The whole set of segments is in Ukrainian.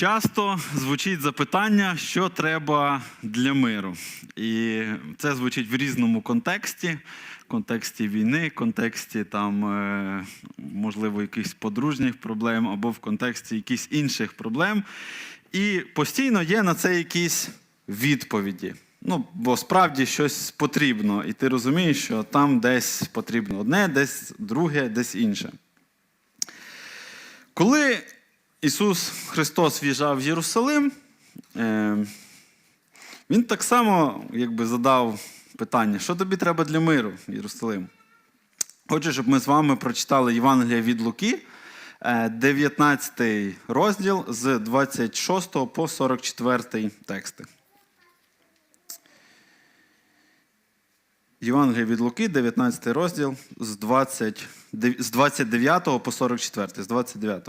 Часто звучить запитання, що треба для миру. І це звучить в різному контексті: контексті війни, контексті там, е, можливо, якихось подружніх проблем або в контексті якихось інших проблем. І постійно є на це якісь відповіді. Ну, бо справді щось потрібно, і ти розумієш, що там десь потрібно одне, десь друге, десь інше. Коли Ісус Христос в'їжджав в Єрусалим, е, Він так само якби, задав питання, що тобі треба для миру, Єрусалим? Хочу, щоб ми з вами прочитали Євангелія від Луки, е, 19 розділ з 26 по 44 тексти. Євангелія від Луки, 19 розділ з 29 по 44, з 29.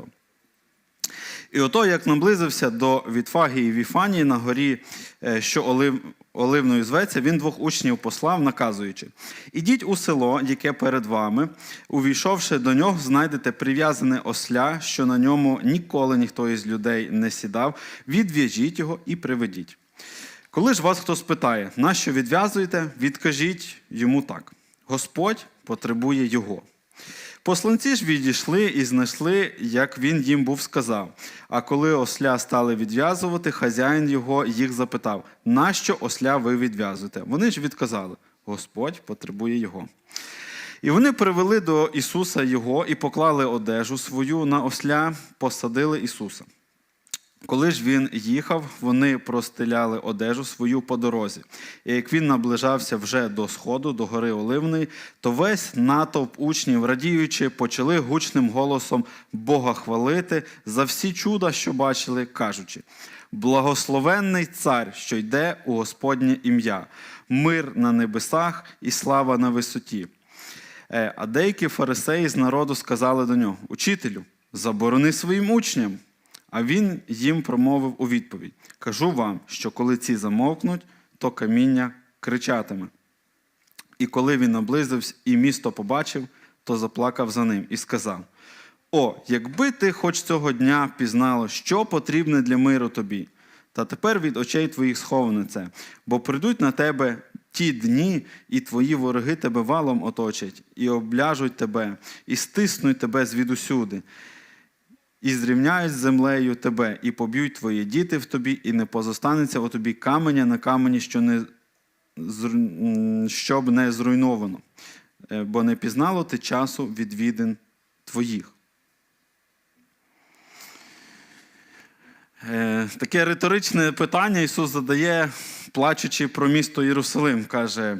І ото, як наблизився до Вітфагії Віфанії на горі, е, що олив, оливною зветься, він двох учнів послав, наказуючи: Ідіть у село, яке перед вами, увійшовши до нього, знайдете прив'язане осля, що на ньому ніколи ніхто із людей не сідав, відв'яжіть його і приведіть. Коли ж вас хто спитає, нащо відв'язуєте, відкажіть йому так: Господь потребує його. Посланці ж відійшли і знайшли, як він їм був сказав. А коли осля стали відв'язувати, хазяїн його їх запитав: нащо осля ви відв'язуєте? Вони ж відказали: Господь потребує його. І вони привели до Ісуса Його і поклали одежу свою на осля, посадили Ісуса. Коли ж він їхав, вони простеляли одежу свою по дорозі. І як він наближався вже до сходу, до гори Оливної, то весь натовп учнів, радіючи, почали гучним голосом Бога хвалити за всі чуда, що бачили, кажучи: Благословенний цар, що йде у Господнє ім'я, мир на небесах і слава на висоті. Е, А деякі фарисеї з народу сказали до нього: Учителю, заборони своїм учням. А він їм промовив у відповідь: Кажу вам, що коли ці замовкнуть, то каміння кричатиме. І коли він наблизився і місто побачив, то заплакав за ним і сказав: О, якби ти хоч цього дня пізнало, що потрібне для миру тобі, та тепер від очей твоїх сховане це, бо прийдуть на тебе ті дні, і твої вороги тебе валом оточать, і обляжуть тебе, і стиснуть тебе звідусюди і зрівняють з землею тебе, і поб'ють твої діти в тобі, і не позостанеться у тобі каменя на камені, що не, щоб не зруйновано, Е, бо не пізнало ти часу відвідин твоїх. Е, Таке риторичне питання Ісус задає, плачучи про місто Єрусалим. Каже: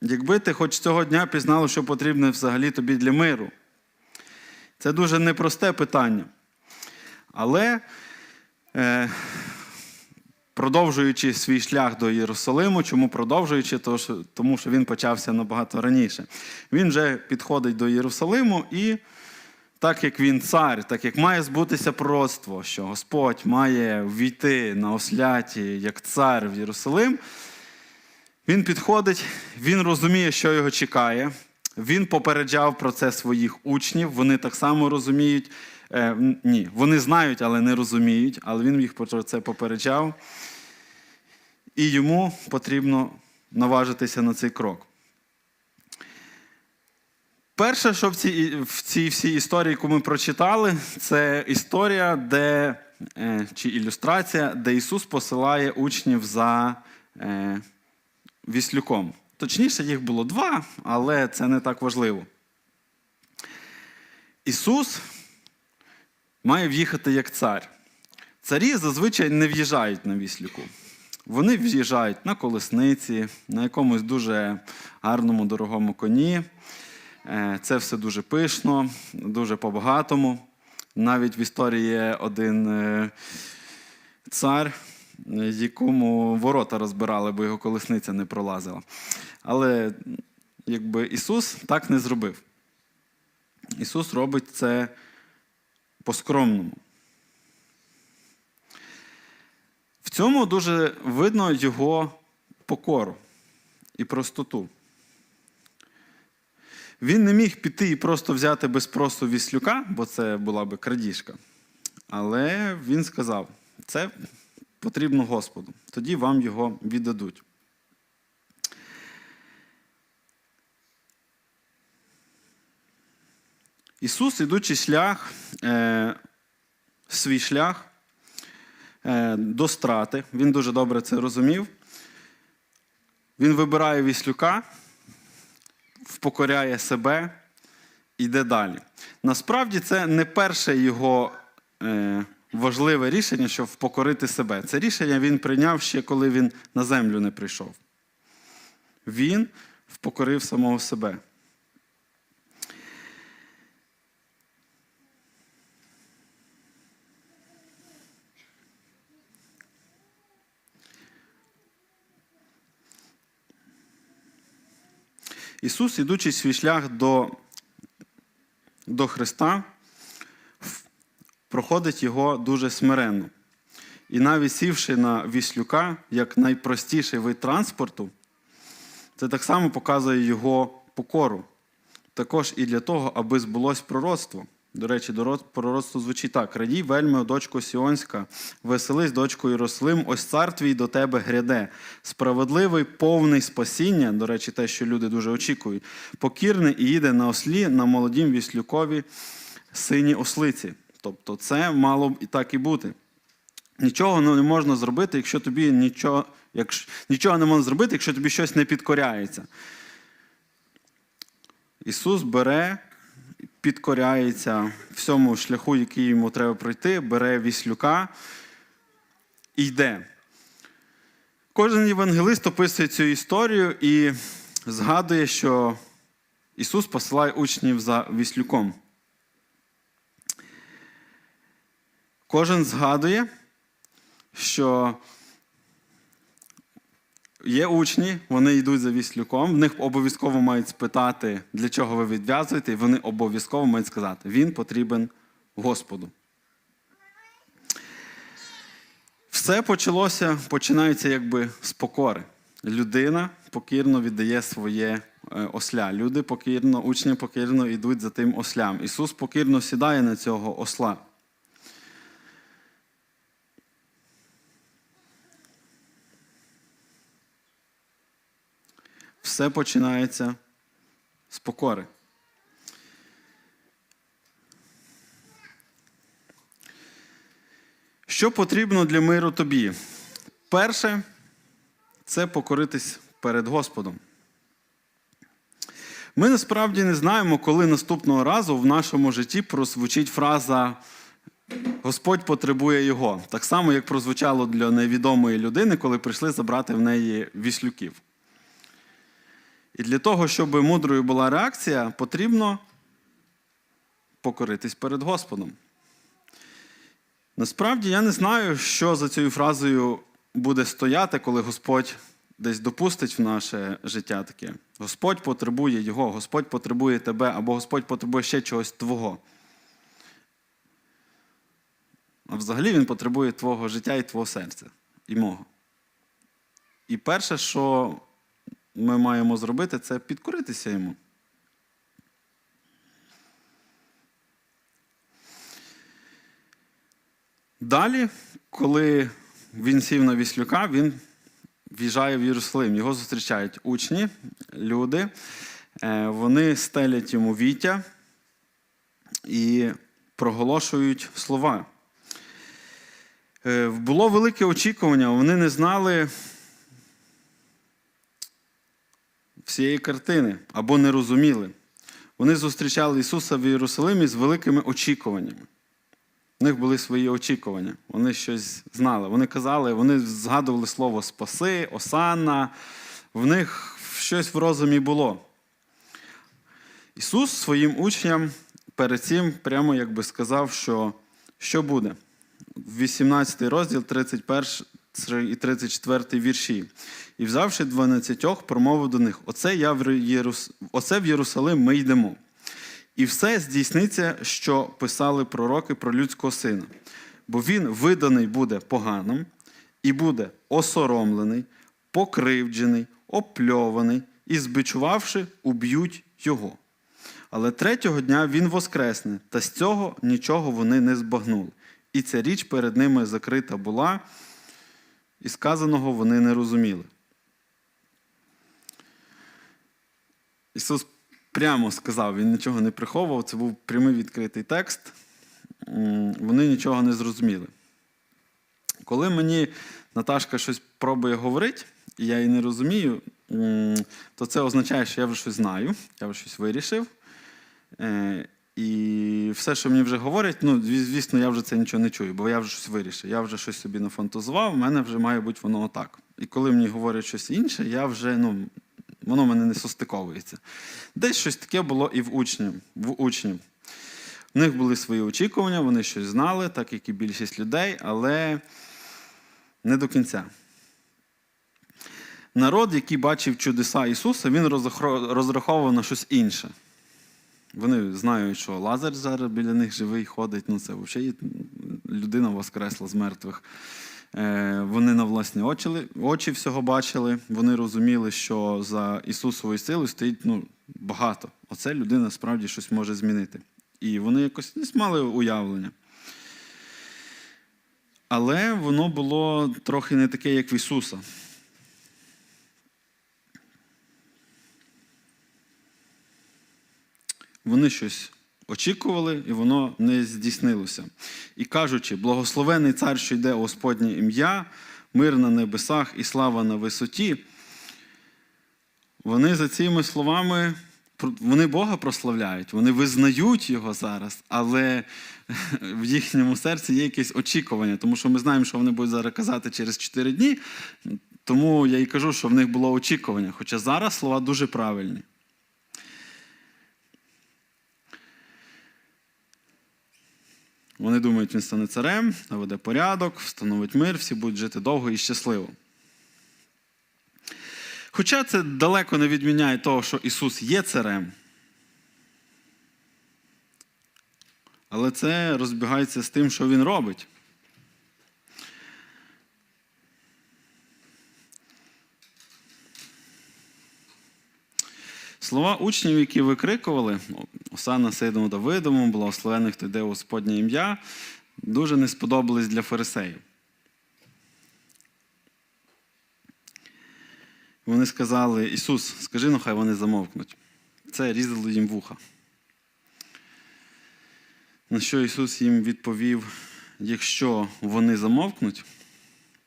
якби ти хоч цього дня пізнало, що потрібно взагалі тобі для миру. Це дуже непросте питання. Але е, продовжуючи свій шлях до Єрусалиму, чому продовжуючи, Тому що, він почався набагато раніше. Він вже підходить до Єрусалиму і. Так як він цар, так як має збутися пророцтво, що Господь має війти на осляті як цар в Єрусалим, він підходить, він розуміє, що його чекає. Він попереджав про це своїх учнів. Вони так само розуміють. Е, ні, вони знають, але не розуміють. Але він їх про це попереджав. І йому потрібно наважитися на цей крок. Перше, що в цій, в цій всій історії, яку ми прочитали, це історія, де, е, чи ілюстрація, де Ісус посилає учнів за е, віслюком. Точніше, їх було два, але це не так важливо. Ісус має в'їхати як цар. Царі зазвичай не в'їжджають на віслюку. Вони в'їжджають на колесниці, на якомусь дуже гарному дорогому коні. Е, Це все дуже пишно, дуже по-багатому. Навіть в історії є один е, цар, якому ворота розбирали, бо його колесниця не пролазила. Але якби Ісус так не зробив. Ісус робить це по-скромному. В цьому дуже видно його покору і простоту. Він не міг піти і просто взяти без спросу віслюка, бо це була би крадіжка. Але він сказав: Це потрібно Господу. Тоді вам його віддадуть. Ісус, ідучи шлях, е, свій шлях е, до страти, він дуже добре це розумів. Він вибирає віслюка, впокоряє себе, йде далі. Насправді, це не перше його е, важливе рішення, щоб впокорити себе. Це рішення він прийняв ще коли він на землю не прийшов. Він впокорив самого себе. Ісус, ідучи свій шлях до, до Христа, проходить його дуже смиренно. І навіть сівши на віслюка, як найпростіший вид транспорту, це так само показує його покору. Також і для того, аби збулось пророцтво. До речі, пророцтво звучить так: Радій, вельми, о дочко Сіонська, веселись, дочко Єрусалим, ось цар твій до тебе гряде. Справедливий, повний спасіння, до речі, те, що люди дуже очікують, покірний і їде на ослі на молодім віслюкові сині ослиці. Тобто це мало б і так і бути. Нічого не можна зробити, якщо тобі нічого, якщо, нічого не можна зробити, якщо тобі щось не підкоряється. Ісус бере, підкоряється всьому шляху, який йому треба пройти, бере віслюка і йде. Кожен євангелист описує цю історію і згадує, що Ісус посилає учнів за віслюком. Кожен згадує, що Є учні, вони йдуть за віслюком, в них обов'язково мають спитати, для чого ви відв'язуєте, і вони обов'язково мають сказати, він потрібен Господу. Все почалося, починається якби з покори. Людина покірно віддає своє е, осля. Люди покірно, учні покірно йдуть за тим ослям. Ісус покірно сідає на цього осла. Все починається з покори. Що потрібно для миру тобі? Перше це покоритись перед Господом. Ми насправді не знаємо, коли наступного разу в нашому житті прозвучить фраза Господь потребує його. Так само, як прозвучало для невідомої людини, коли прийшли забрати в неї віслюків. І для того, щоб мудрою була реакція, потрібно покоритись перед Господом. Насправді я не знаю, що за цією фразою буде стояти, коли Господь десь допустить в наше життя таке. Господь потребує його, Господь потребує тебе, або Господь потребує ще чогось твого. А взагалі Він потребує твого життя і твого серця, і мого. І перше, що ми маємо зробити, це підкоритися йому. Далі, коли він сів на віслюка, він в'їжджає в Єрусалим. Його зустрічають учні, люди. Е, Вони стелять йому віття і проголошують слова. Е, Було велике очікування, вони не знали всієї картини або не розуміли. Вони зустрічали Ісуса в Єрусалимі з великими очікуваннями. У них були свої очікування, вони щось знали. Вони казали, вони згадували слово спаси, осанна, в них щось в розумі було. Ісус своїм учням перед цим прямо якби сказав, що, що буде. 18 розділ, 31 і 34 вірші. І взявши дванадцятьох, промовив до них: Оце, я в Єрус... Оце в Єрусалим ми йдемо. І все здійсниться, що писали пророки про людського сина. Бо він виданий буде поганим, і буде осоромлений, покривджений, опльований, і, збичувавши, уб'ють його. Але третього дня він воскресне, та з цього нічого вони не збагнули. і ця річ перед ними закрита була, і сказаного вони не розуміли. Ісус прямо сказав, Він нічого не приховував, це був прямий відкритий текст. Вони нічого не зрозуміли. Коли мені Наташка щось пробує говорити, і я її не розумію, то це означає, що я вже щось знаю, я вже щось вирішив. І все, що мені вже говорять, ну, звісно, я вже це нічого не чую, бо я вже щось вирішив. Я вже щось собі нафантазував, в мене вже має бути воно отак. І коли мені говорять щось інше, я вже, ну, воно в мене не состиковується. Десь щось таке було і в учнів. В учнів. У них були свої очікування, вони щось знали, так як і більшість людей, але не до кінця. Народ, який бачив чудеса Ісуса, він розраховував на щось інше. Вони знають, що Лазар зараз біля них живий ходить. Ну, це взагалі людина воскресла з мертвих. Е, Вони на власні очі, очі всього бачили. Вони розуміли, що за Ісусовою силою стоїть ну, багато. Оце людина справді щось може змінити. І вони якось не мали уявлення. Але воно було трохи не таке, як в Ісуса. Вони щось очікували, і воно не здійснилося. І кажучи, благословений цар, що йде Господнє ім'я, мир на небесах і слава на висоті. Вони за цими словами вони Бога прославляють, вони визнають його зараз, але в їхньому серці є якесь очікування, тому що ми знаємо, що вони будуть зараз казати через 4 дні. Тому я і кажу, що в них було очікування. Хоча зараз слова дуже правильні. Вони думають, він стане царем, наведе порядок, встановить мир, всі будуть жити довго і щасливо. Хоча це далеко не відміняє того, що Ісус є царем. Але це розбігається з тим, що Він робить. Слова учнів, які викрикували, Осана Сидому Давидому, благословений, хто йде у Господнє ім'я, дуже не сподобались для фарисеїв. Вони сказали, Ісус, скажи, ну хай вони замовкнуть. Це різало їм вуха. На що Ісус їм відповів: якщо вони замовкнуть,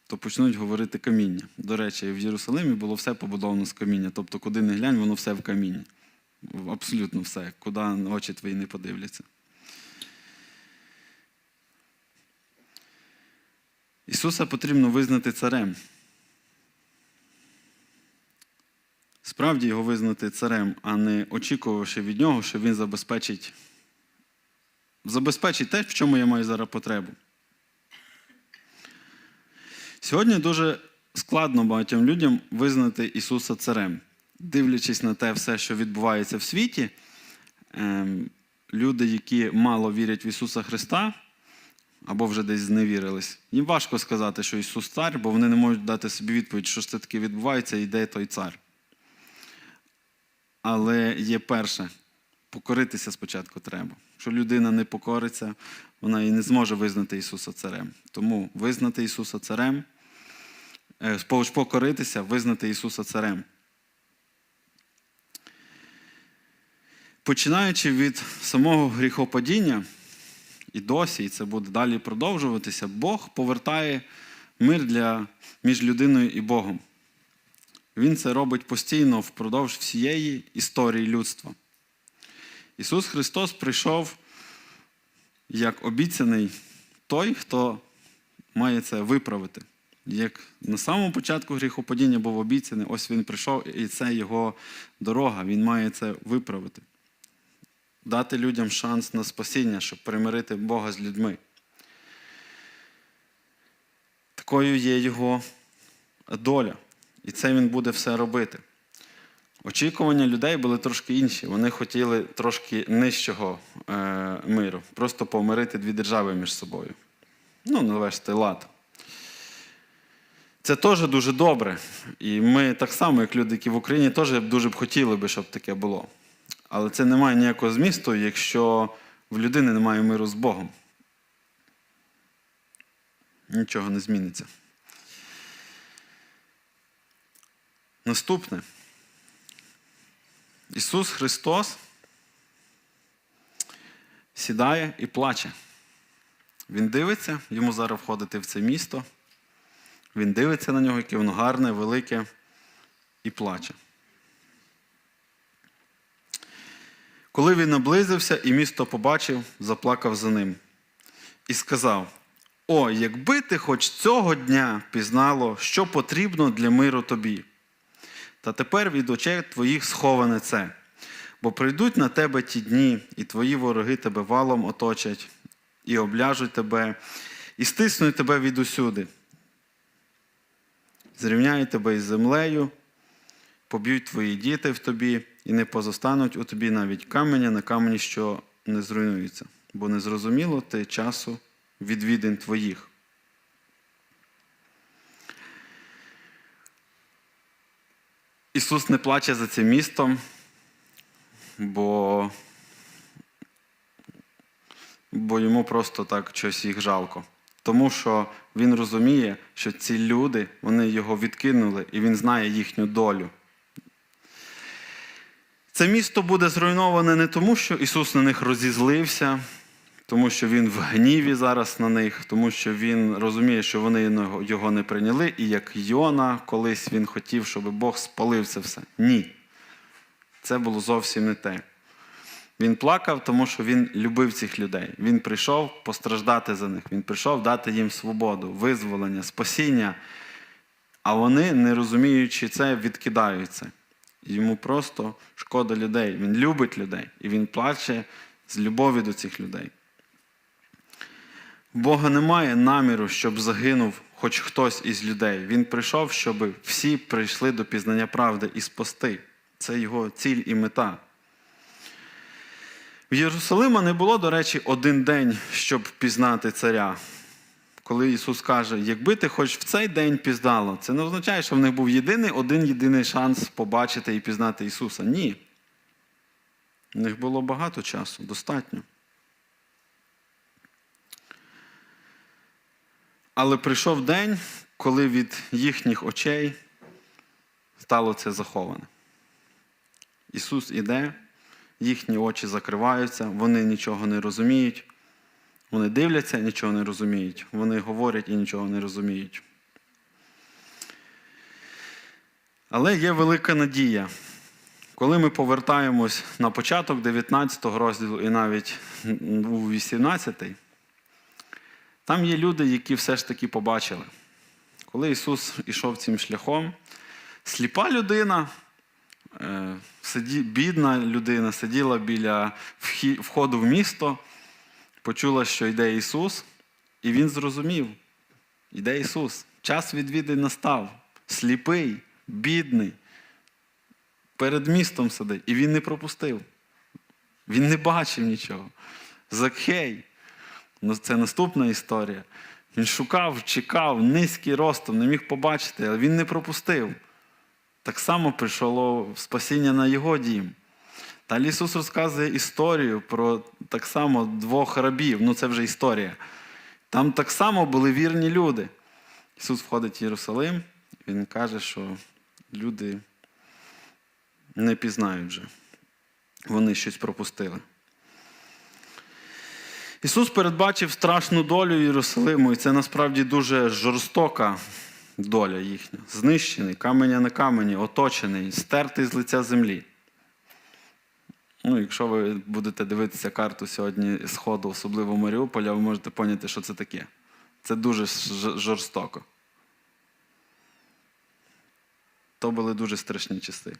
то почнуть говорити каміння. До речі, в Єрусалимі було все побудовано з каміння. Тобто, куди не глянь, воно все в камінні. Абсолютно все, куди очі твої не подивляться. Ісуса потрібно визнати царем. Справді його визнати царем, а не очікувавши від нього, що він забезпечить, забезпечить те, в чому я маю зараз потребу. Сьогодні дуже складно багатьом людям визнати Ісуса Царем. Дивлячись на те все, що відбувається в світі, ем, люди, які мало вірять в Ісуса Христа, або вже десь зневірились, їм важко сказати, що Ісус цар, бо вони не можуть дати собі відповідь, що ж це таке відбувається і де той цар. Але є перше, покоритися спочатку треба. Якщо людина не покориться, вона і не зможе визнати Ісуса Царем. Тому визнати Ісуса Царем, е, покоритися, визнати Ісуса Царем. Починаючи від самого гріхопадіння, і досі, і це буде далі продовжуватися, Бог повертає мир для, між людиною і Богом. Він це робить постійно впродовж всієї історії людства. Ісус Христос прийшов як обіцяний той, хто має це виправити. Як на самому початку гріхопадіння був обіцяний, ось він прийшов, і це його дорога, він має це виправити. Дати людям шанс на спасіння, щоб примирити Бога з людьми. Такою є його доля. І це він буде все робити. Очікування людей були трошки інші. Вони хотіли трошки нижчого е, миру, просто помирити дві держави між собою. Ну, навести лад. Це теж дуже добре. І ми так само, як люди, які в Україні, теж дуже б хотіли би, щоб таке було. Але це не має ніякого змісту, якщо в людини немає миру з Богом. Нічого не зміниться. Наступне. Ісус Христос сідає і плаче. Він дивиться, йому зараз входити в це місто. Він дивиться на нього, яке воно гарне, велике, і плаче. Коли він наблизився і місто побачив, заплакав за ним і сказав: О, якби ти хоч цього дня пізнало, що потрібно для миру тобі. Та тепер від очей твоїх сховане це, бо прийдуть на тебе ті дні, і твої вороги тебе валом оточать, і обляжуть тебе, і стиснуть тебе від усюди. Зрівняють тебе із землею, поб'ють твої діти в тобі, і не позостануть у тобі навіть каменя на камені, що не зруйнуються, бо не зрозуміло ти часу відвідин твоїх. Ісус не плаче за цим містом, бо, бо йому просто так щось їх жалко. Тому що він розуміє, що ці люди вони його відкинули, і він знає їхню долю. Це місто буде зруйноване не тому, що Ісус на них розізлився, тому що Він в гніві зараз на них, тому що Він розуміє, що вони його не прийняли, і як Йона, колись він хотів, щоб Бог спалив це все. Ні. Це було зовсім не те. Він плакав, тому що він любив цих людей. Він прийшов постраждати за них. Він прийшов дати їм свободу, визволення, спасіння. А вони, не розуміючи це, відкидають це. Йому просто шкода людей. Він любить людей. І він плаче з любові до цих людей. Бога немає наміру, щоб загинув хоч хтось із людей. Він прийшов, щоб всі прийшли до пізнання правди і спасти. Це його ціль і мета. В Єрусалима не було, до речі, один день, щоб пізнати царя. Коли Ісус каже, якби ти хоч в цей день пізнало, це не означає, що в них був єдиний один єдиний шанс побачити і пізнати Ісуса. Ні. В них було багато часу, достатньо. Але прийшов день, коли від їхніх очей стало це заховане. Ісус іде, їхні очі закриваються, вони нічого не розуміють. Вони дивляться, нічого не розуміють. Вони говорять і нічого не розуміють. Але є велика надія. Коли ми повертаємось на початок 19 розділу і навіть у 18, там є люди, які все ж таки побачили. Коли Ісус ішов цим шляхом, сліпа людина, бідна людина сиділа біля входу в місто, почула, що йде Ісус, і Він зрозумів, йде Ісус. Час відвіди настав. Сліпий, бідний, перед містом сидить. І він не пропустив. Він не бачив нічого. Закхей. Ну, Це наступна історія. Він шукав, чекав, низький ростом, не міг побачити, але він не пропустив. Так само прийшло спасіння на його дім. Далі Ісус розказує історію про так само двох рабів. Ну це вже історія. Там так само були вірні люди. Ісус входить в Єрусалим, Він каже, що люди не пізнають вже. Вони щось пропустили. Ісус передбачив страшну долю Єрусалиму, і це насправді дуже жорстока доля їхня. Знищений, каменя на камені, оточений, стертий з лиця землі. Ну, Якщо ви будете дивитися карту сьогодні Сходу, особливо Маріуполя, ви можете поняти, що це таке. Це дуже жорстоко. То були дуже страшні часи.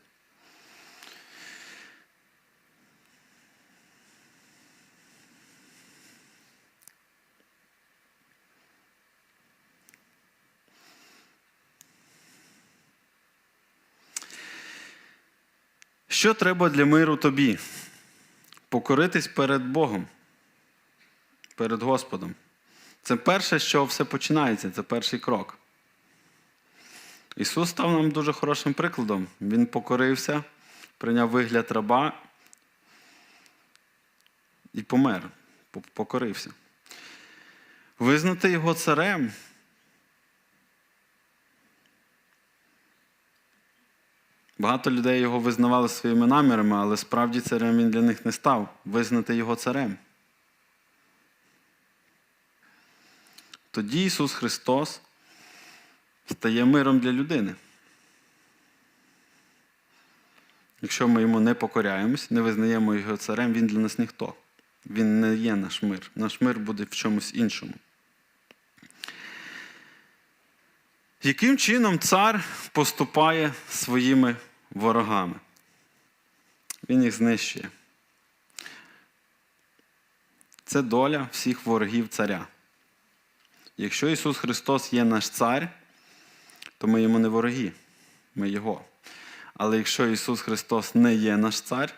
Що треба для миру тобі? Покоритись перед Богом, перед Господом. Це перше, що все починається, це перший крок. Ісус став нам дуже хорошим прикладом. Він покорився, прийняв вигляд раба і помер, покорився. Визнати його царем Багато людей його визнавали своїми намірами, але справді царем він для них не став. Визнати його царем. Тоді Ісус Христос стає миром для людини. Якщо ми йому не покоряємось, не визнаємо його царем, він для нас ніхто. Він не є наш мир. Наш мир буде в чомусь іншому. Яким чином цар поступає своїми ворогами? Він їх знищує. Це доля всіх ворогів царя. Якщо Ісус Христос є наш цар, то ми йому не вороги, ми Його. Але якщо Ісус Христос не є наш цар,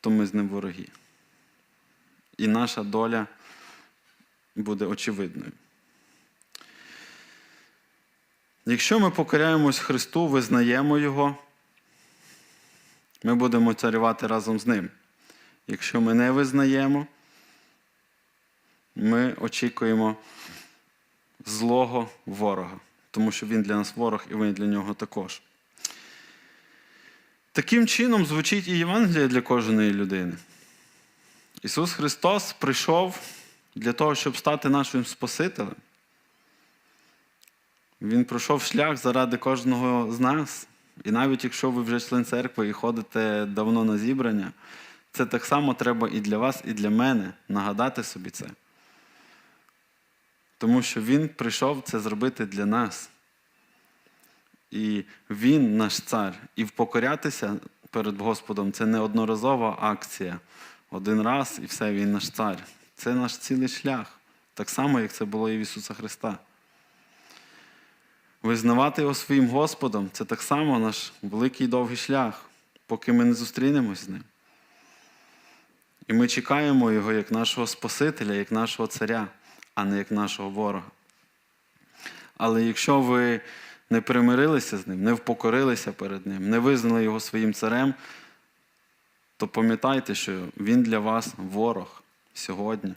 то ми з ним вороги. І наша доля буде очевидною. Якщо ми покоряємось Христу, визнаємо Його, ми будемо царювати разом з Ним. Якщо ми не визнаємо, ми очікуємо злого ворога, тому що він для нас ворог і ми для нього також. Таким чином звучить і Євангеліє для кожної людини. Ісус Христос прийшов для того, щоб стати нашим Спасителем. Він пройшов шлях заради кожного з нас. І навіть якщо ви вже член церкви і ходите давно на зібрання, це так само треба і для вас, і для мене нагадати собі це. Тому що Він прийшов це зробити для нас. І Він наш цар. І впокорятися перед Господом це не одноразова акція. Один раз і все, Він наш цар. Це наш цілий шлях. Так само, як це було і в Ісуса Христа. Визнавати його своїм Господом це так само наш великий довгий шлях, поки ми не зустрінемось з ним. І ми чекаємо Його як нашого Спасителя, як нашого царя, а не як нашого ворога. Але якщо ви не примирилися з ним, не впокорилися перед ним, не визнали його своїм царем, то пам'ятайте, що він для вас ворог сьогодні.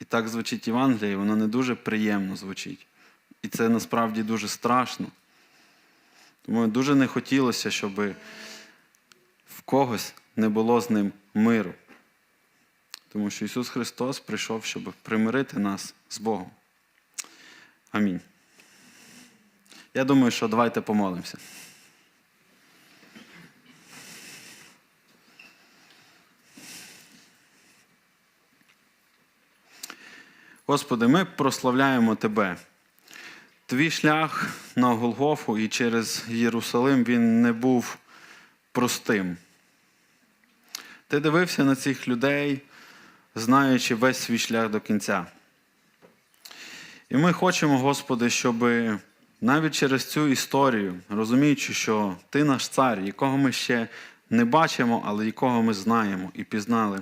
І так звучить Євангеліє, воно не дуже приємно звучить. І це насправді дуже страшно. Тому дуже не хотілося, щоб в когось не було з ним миру. Тому що Ісус Христос прийшов, щоб примирити нас з Богом. Амінь. Я думаю, що давайте помолимося. Господи, ми прославляємо Тебе. Твій шлях на Голгофу і через Єрусалим він не був простим. Ти дивився на цих людей, знаючи весь свій шлях до кінця. І ми хочемо, Господи, щоб навіть через цю історію, розуміючи, що Ти наш цар, якого ми ще не бачимо, але якого ми знаємо і пізнали,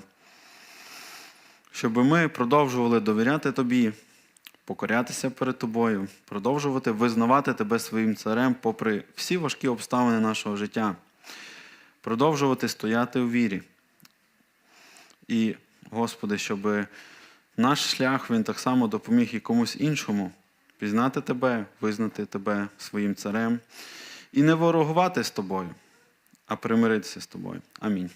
щоб ми продовжували довіряти Тобі, покорятися перед Тобою, продовжувати визнавати Тебе своїм царем, попри всі важкі обставини нашого життя, продовжувати стояти у вірі. І, Господи, щоб наш шлях він так само допоміг і комусь іншому пізнати Тебе, визнати Тебе своїм царем і не ворогувати з тобою, а примиритися з тобою. Амінь.